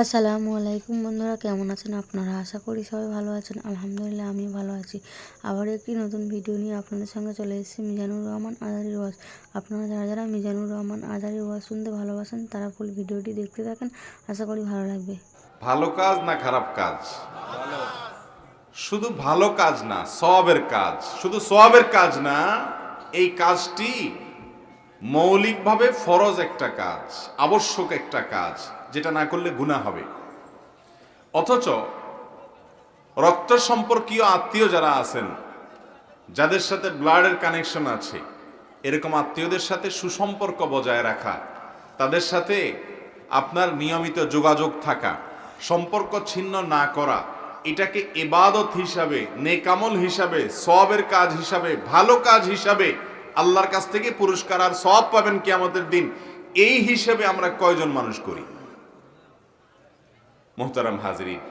আসসালামু আলাইকুম বন্ধুরা, কেমন আছেন আপনারা? আশা করি সবাই ভালো আছেন। আলহামদুলিল্লাহ আমি ভালো আছি। আবার একটি নতুন ভিডিও নিয়ে আপনাদের সঙ্গে চলে এসেছি, মিজানুর রহমান আজারি ওয়াজ। আপনারা যারা যারা মিজানুর রহমান আজারি ওয়াজ শুনতে ভালোবাসেন, তারা ফুল ভিডিওটি দেখতে থাকেন। আশা করি ভালো লাগবে। ভালো কাজ না খারাপ কাজ? শুধু ভালো কাজ না সবের কাজ। শুধু সবের কাজ না, এই কাজটি মৌলিকভাবে ফরজ একটা কাজ, আবশ্যক একটা কাজ। যেটা না করলে গুণা হবে। অথচ রক্ত সম্পর্কীয় আত্মীয় যারা আছেন, যাদের সাথে ব্লাডের কানেকশন আছে, এরকম আত্মীয়দের সাথে সুসম্পর্ক বজায় রাখা, তাদের সাথে আপনার নিয়মিত যোগাযোগ থাকা, সম্পর্ক ছিন্ন না করা, এটাকে এবাদত হিসাবে, নেকামল হিসাবে সবের কাজ হিসাবে, ভালো কাজ হিসাবে আল্লাহর কাছ থেকে পুরস্কার আর সব পাবেন কি আমাদের দিন, এই হিসেবে আমরা কয়জন মানুষ করি? মোহতারাম হাজরিন,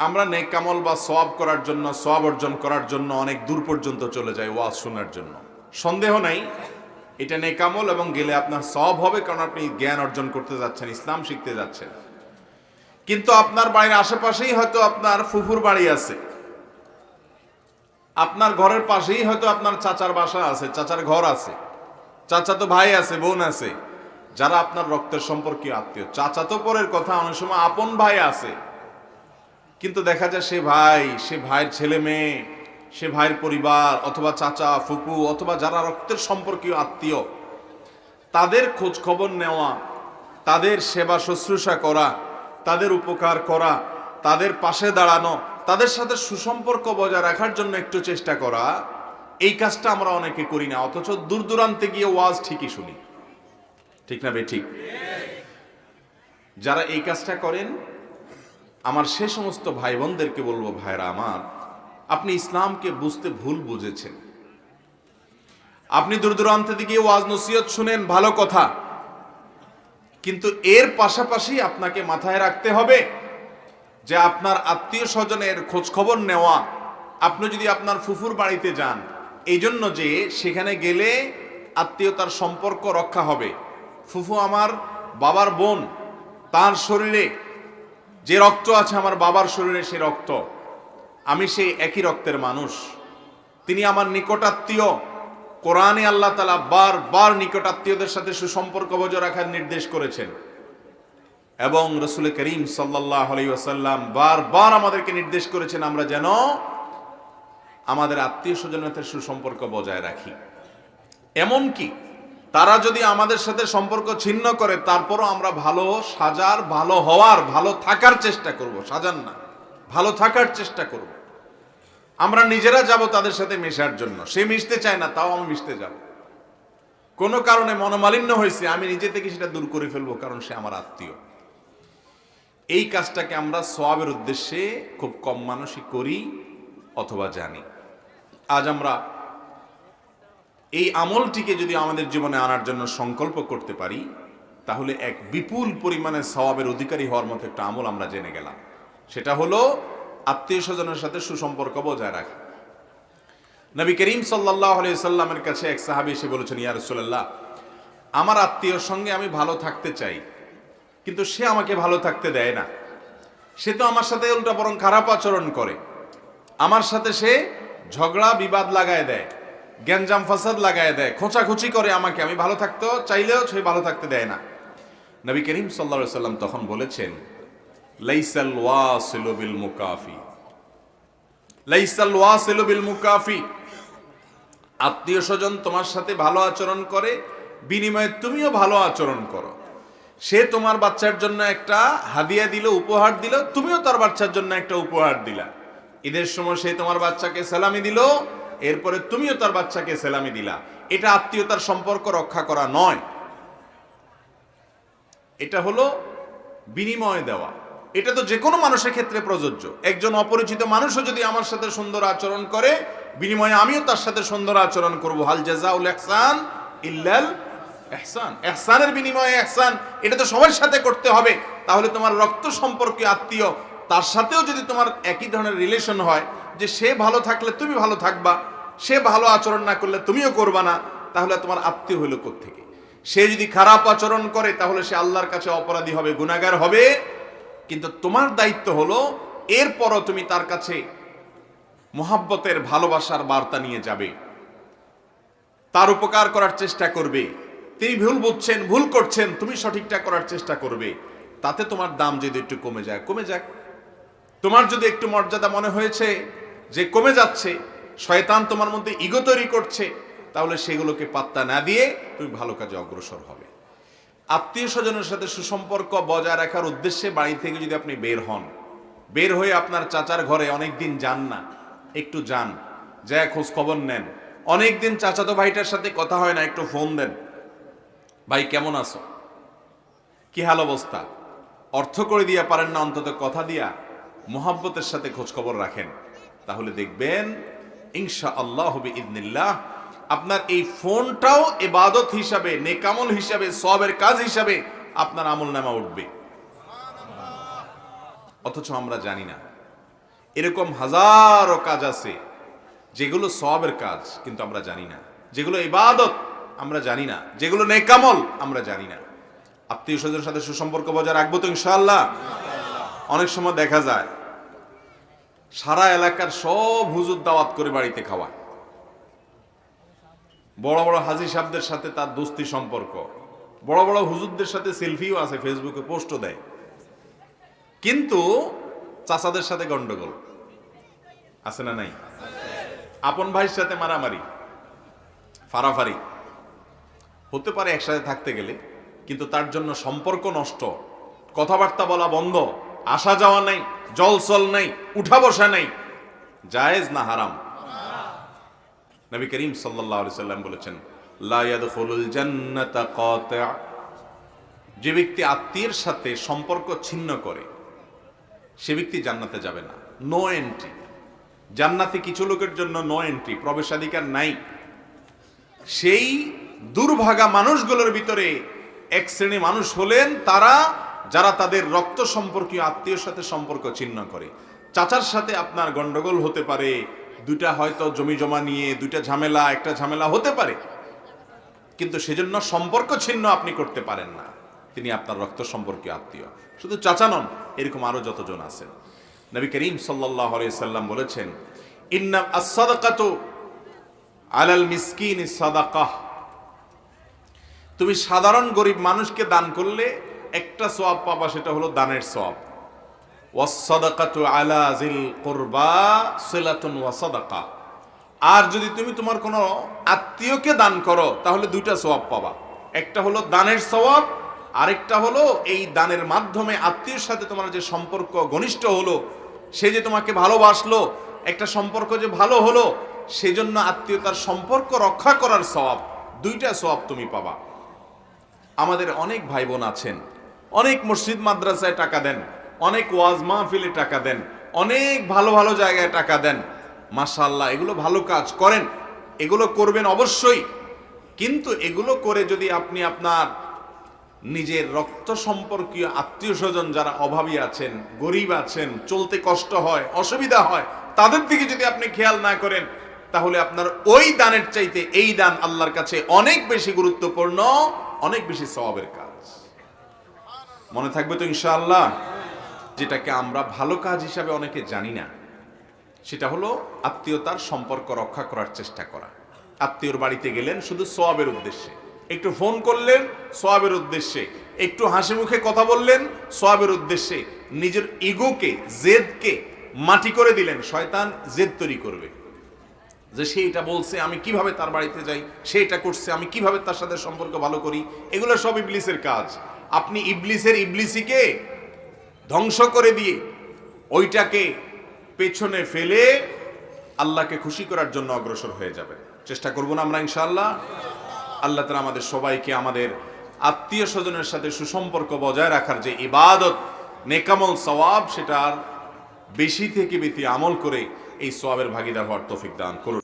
আমরা নেকামল বা সব করার জন্য সব অর্জন করার জন্য অনেক দূর পর্যন্ত চলে যাই ওয়াজ শোনার জন্য। সন্দেহ নাই, এটা নেকামল এবং গেলে আপনার সব হবে কারণ আপনি জ্ঞান অর্জন করতে যাচ্ছেন, ইসলাম শিখতে যাচ্ছেন। কিন্তু আপনার বাড়ির আশেপাশেই হয়তো আপনার ফুফুর বাড়ি আছে। আপনার ঘরের পাশেই হয়তো আপনার চাচার বাসা আছে, চাচার ঘর আছে চাচা তো ভাই আছে, বোন আছে। যারা আপনার রক্তের সম্পর্কীয় আত্মীয়। চাচা তো পরের কথা, অনেক সময় আপন ভাই আছে। কিন্তু দেখা যায় সে ভাই, সে ভাইয়ের ছেলে মেয়ে, সে ভাইয়ের পরিবার, অথবা চাচা, ফুপু, অথবা যারা রক্তের সম্পর্কীয় আত্মীয়, তাদের খোঁজ খবর নেওয়া, তাদের সেবা শুশ্রূষা করা, তাদের উপকার করা, তাদের পাশে দাঁড়ানো, তাদের সাথে সুসম্পর্ক বজায় রাখার জন্য একটু চেষ্টা করা, এই কাজটা আমরা অনেকে করি না, অথচ দূর দূরান্তে গিয়ে ওয়াজ ঠিকই শুনি। ঠিক না বে ঠিক। যারা এই কাজটা করেন, আমার সে সমস্ত ভাই বোনদেরকে বলব ভাইরা আমার, আপনি ইসলামকে বুঝতে ভুল বুঝেছেন। আপনি দূর দূরান্ত দিকে ওয়াজ নসিহত শুনেন, ভালো কথা। কিন্তু এর পাশাপাশি আপনাকে মাথায় রাখতে হবে যে আপনার আত্মীয় স্বজনের খোঁজ খবর নেওয়া, আপনি যদি আপনার ফুফুর বাড়িতে যান এই জন্য যে সেখানে গেলে আত্মীয়তার সম্পর্ক রক্ষা হবে। ফুফু আমার বাবার বোন, তার শরীরে যে রক্ত আছে আমার বাবার শরীরে সে রক্ত। আমি সেই একই রক্তের মানুষ। তিনি আমার নিকটাত্মীয়। কোরআনে আল্লাহ তালা বার বার নিকটাত্মীয়দের সাথে সুসম্পর্ক বজায় রাখার নির্দেশ করেছেন। এবং রসুল করিম সাল্লাহ আলাইসাল্লাম বারবার আমাদেরকে নির্দেশ করেছেন, আমরা যেন আমাদের আত্মীয় স্বজনের সুসম্পর্ক বজায় রাখি। এমনকি তারা যদি আমাদের সাথে সম্পর্ক ছিন্ন করে, তারপরও আমরা ভালো সাজার, ভালো হওয়ার, ভালো থাকার চেষ্টা করব। সাজান না। ভালো থাকার চেষ্টা করব। আমরা নিজেরা যাব তাদের সাথে মেশার জন্য। সে মিশতে চায় না, তাও আমি মিশতে যাব। কোনো কারণে মনোমালিন্য হয়েছে, আমি নিজে থেকে সেটা দূর করে ফেলব কারণ সে আমার আত্মীয়। এই কাজটাকে আমরা সবের উদ্দেশ্যে খুব কম মানুষই করি অথবা জানি। আজ আমরা এই আমলটিকে যদি আমাদের জীবনে আনার জন্য সংকল্প করতে পারি, তাহলে এক বিপুল পরিমাণে সওয়াবের অধিকারী হওয়ার মতো একটা আমল আমরা জেনে গেলাম। সেটা হলো, আত্মীয় স্বজনের সাথে সুসম্পর্ক বজায় রাখা। নবী করিম সাল্লাহ সাল্লামের কাছে এক সাহাবি এসে বলেছেন, ইয়া আমার আত্মীয়র সঙ্গে আমি ভালো থাকতে চাই, কিন্তু সে আমাকে ভালো থাকতে দেয় না। সে তো আমার সাথে উল্টা বরং খারাপ আচরণ করে। আমার সাথে সে ঝগড়া বিবাদ লাগায় দেয়। গ্যাঞ্জাম ফাসাদ লাগায় দেয়, খোঁচাখুচি করে আমাকে, আমি ভালো থাকতে, চাইলেও সে ভালো থাকতে দেয় না। নবী করিম সাল্লা সাল্লাম তখন বলেছেন মুকাফি। আত্মীয় স্বজন তোমার সাথে ভালো আচরণ করে, বিনিময়ে তুমিও ভালো আচরণ করো। সে তোমার বাচ্চার জন্য একটা হাদিয়া দিল, উপহার দিল, তুমিও তার বাচ্চার জন্য একটা উপহার দিলা। ঈদের সময় সে তোমার বাচ্চাকে সালামি দিল এরপরে তুমিও তার বাচ্চাকে সালামি দিলা। এটা আত্মীয়তার সম্পর্ক রক্ষা করা নয়। এটা হলো বিনিময় দেওয়া। এটা তো যে কোনো মানুষের ক্ষেত্রে প্রযোজ্য। একজন অপরিচিত মানুষও যদি আমার সাথে সুন্দর আচরণ করে, বিনিময়ে আমিও তার সাথে সুন্দর আচরণ করব। হাল জাজাউল ইহসান ইল্লাল এহসান এহসানের বিনিময়ে এহসান এটা তো সবার সাথে করতে হবে। তাহলে তোমার রক্ত সম্পর্কে আত্মীয়, তার সাথেও যদি তোমার একই ধরনের রিলেশন হয় যে সে ভালো থাকলে তুমি ভালো থাকবা, সে ভালো আচরণ না করলে তুমিও করবা না, তাহলে তোমার আত্মীয় হইল থেকে সে যদি খারাপ আচরণ করে, তাহলে সে আল্লাহর কাছে অপরাধী হবে, গুনাহগার হবে। কিন্তু তোমার দায়িত্ব হলো, এরপরও তুমি তার কাছে মোহাব্বতের ভালোবাসার বার্তা নিয়ে যাবে। তার উপকার করার চেষ্টা করবে। তিনি ভুল বুঝছেন, ভুল করছেন, তুমি সঠিকটা করার চেষ্টা করবে। তাতে তোমার দাম যদি একটু কমে যায়, কমে যাক। তোমার যদি একটু মর্যাদা মনে হয়েছে যে কমে যাচ্ছে, শয়তান তোমার মধ্যে ইগো তৈরি করছে, তাহলে সেগুলোকে পাত্তা না দিয়ে তুমি ভালো কাজে অগ্রসর হবে। আত্মীয় স্বজনের সাথে সুসম্পর্ক বজায় রাখার উদ্দেশ্যে বাড়ি থেকে যদি আপনি বের হন, বের হয়ে আপনার চাচার ঘরে অনেক দিন যান না, একটু যান যা খোঁজ খবর নেন। অনেক দিন চাচাতো ভাইটার সাথে কথা হয় না, একটু ফোন দেন। ভাই, কেমন আছো? কি হাল অবস্থা? অর্থ করে দিয়া পারেন না, অন্তত কথা দিয়া মোহাব্বতের সাথে খোঁজ খবর রাখেন। তাহলে দেখবেন ইনশা আল্লাহ হবে ইদনিল্লাহ আপনার এই ফোনটাও এবাদত হিসাবে, নেকামল হিসাবে, সবের কাজ হিসাবে আপনার আমল নামা উঠবে। অথচ আমরা জানি না। এরকম হাজারো কাজ আছে, যেগুলো সবের কাজ, কিন্তু আমরা জানি না। যেগুলো ইবাদত, আমরা জানি না। যেগুলো নেকামল, আমরা জানি না। আত্মীয় স্বজনের সাথে সুসম্পর্ক বজায় রাখব তো ইনশাআল্লাহ। অনেক সময় দেখা যায় সারা এলাকার সব হুজুর দাওয়াত করে বাড়িতে খাওয়া বড় বড় হাজি সাহেবদের সাথে তার দোস্তি সম্পর্ক। বড় বড় হুজুরদের সাথে সেলফিও আছে, ফেসবুকে পোস্টও দেয়। কিন্তু চাচাদের সাথে গন্ডগোল। আছে না নাই? আপন ভাইয়ের সাথে মারামারি, ফারাফারি। হতে পারে একসাথে থাকতে গেলে, কিন্তু তার জন্য সম্পর্ক নষ্ট। কথাবার্তা বলা বন্ধ। আসা যাওয়া নাই। জলসল নাই, উঠা বসা নাই। জায়েজ না হারাম? নবী করিম সাল্লাল্লাহু সাল্লাম বলেছেন যে ব্যক্তি আত্মীয়ের সাথে সম্পর্ক ছিন্ন করে, সে ব্যক্তি জান্নাতে যাবে না। নো এন্ট্রি জান্নাতে কিছু লোকের জন্য নো এন্ট্রি প্রবেশাধিকার নাই। সেই দুর্ভাগা মানুষগুলোর ভিতরে এক শ্রেণি মানুষ হলেন তারা যারা তাদের রক্ত সম্পর্কীয় আত্মীয়র সাথে সম্পর্ক ছিন্ন করে। চাচার সাথে আপনার গন্ডগোল হতে পারে, দুইটা হয়তো জমি জমা নিয়ে, দুইটা ঝামেলা, একটা ঝামেলা হতে পারে। কিন্তু সেজন্য সম্পর্ক ছিন্ন আপনি করতে পারেন না। তিনি আপনার রক্ত সম্পর্কীয় আত্মীয়। শুধু চাচা নন, এরকম আরও যতজন আছেন। নবী করিম সাল্লাহ সাল্লাম বলেছেন, ইন্না আসাদাকাতু আলাল মিসকিন সাদাকাহ। তুমি সাধারণ গরিব মানুষকে দান করলে একটা সোয়াব পাবা, সেটা হলো দানের সোয়াব ওয়াসাদাকাতু আলা জিল কুরবা সিলাতুন ওয়াসাদাকা আর যদি তুমি তোমার কোনো আত্মীয়কে দান করো, তাহলে দুইটা সোয়াব পাবা। একটা হলো দানের সোয়াব আরেকটা হলো এই দানের মাধ্যমে আত্মীয়র সাথে তোমার যে সম্পর্ক ঘনিষ্ঠ হলো, সে যে তোমাকে ভালোবাসলো, একটা সম্পর্ক যে ভালো হলো, সেজন্য আত্মীয়তার সম্পর্ক রক্ষা করার সওয়াব, দুইটা সওয়াব তুমি পাবা। আমাদের অনেক ভাই বোন আছেন অনেক মসজিদ মাদ্রাসায় টাকা দেন, অনেক ওয়াজ মাহফিলে টাকা দেন, অনেক ভালো ভালো জায়গায় টাকা দেন। মাশাল্লাহ এগুলো ভালো কাজ করেন, এগুলো করবেন অবশ্যই। কিন্তু এগুলো করে যদি আপনি আপনার নিজের রক্ত সম্পর্কীয় আত্মীয় স্বজন যারা অভাবী আছেন, গরিব আছেন, চলতে কষ্ট হয়, অসুবিধা হয়, তাদের দিকে যদি আপনি খেয়াল না করেন, তাহলে আপনার ওই দানের চাইতে এই দান আল্লাহর কাছে অনেক বেশি গুরুত্বপূর্ণ, অনেক বেশি স্বভাবের কাজ। মনে থাকবে তো ইনশাআল্লাহ, যেটাকে আমরা ভালো কাজ হিসাবে অনেকে জানি না। সেটা হলো আত্মীয়তার সম্পর্ক রক্ষা করার চেষ্টা করা। আত্মীয়র বাড়িতে গেলেন শুধু সোয়াবের উদ্দেশ্যে। একটু ফোন করলেন, সোয়াবের উদ্দেশ্যে। একটু হাসি মুখে কথা বললেন, সোয়াবের উদ্দেশ্যে। নিজের ইগোকে, জেদকে মাটি করে দিলেন, শয়তান জেদ তৈরি করবে। যে সে এটা বলছে, আমি কীভাবে তার বাড়িতে যাই, সে এটা করছে, আমি কীভাবে তার সাথে সম্পর্ক ভালো করি, এগুলো সব ইবলিসের কাজ। আপনি ইবলিসের ইবলিসিকে ধ্বংস করে দিয়ে ওইটাকে পেছনে ফেলে আল্লাহকে খুশি করার জন্য অগ্রসর হয়ে যাবে চেষ্টা করব না আমরা ইনশাআল্লাহ। আল্লাহ তালা আমাদের সবাইকে আমাদের আত্মীয় স্বজনের সাথে সুসম্পর্ক বজায় রাখার যে ইবাদত, নেকামল সওয়াব, সেটার বেশি থেকে বেশি আমল করে এই সওয়াবের ভাগিদার হওয়ার তৌফিক দান করুন।